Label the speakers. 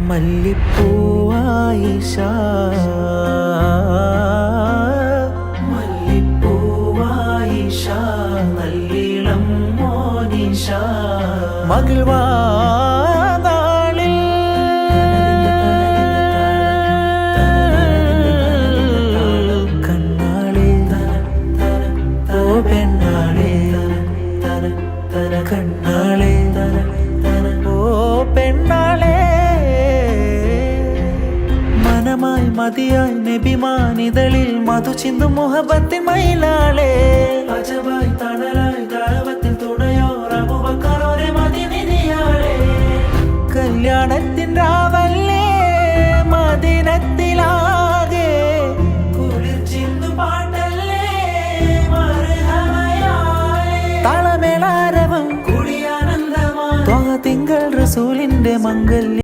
Speaker 1: മല്ലിപ്പൂവായിഷ. മല്ലിപ്പൂവായിഷ നല്ലിളം മോനിഷ. മകിழ்വാനാളിൽ കണ്ണാളെ കണ്ണാളെ. മനമായി മതിയായി നബിമാനിതളിൽ മധു ചിന്തു മുഹബത്തിൻ മയിലാളെ. അജബായി തണലായി ദാവത്തിൽ കല്യാണത്തിൻ രാവല്ലേ മദിനത്തിലാകെ. കുളിർച്ചിന്തു പാട്ടല്ലേ തളമേളാരവം കുടിയാനന്ദമാ. തിങ്കൾ റസൂലിന്റെ മംഗല്യ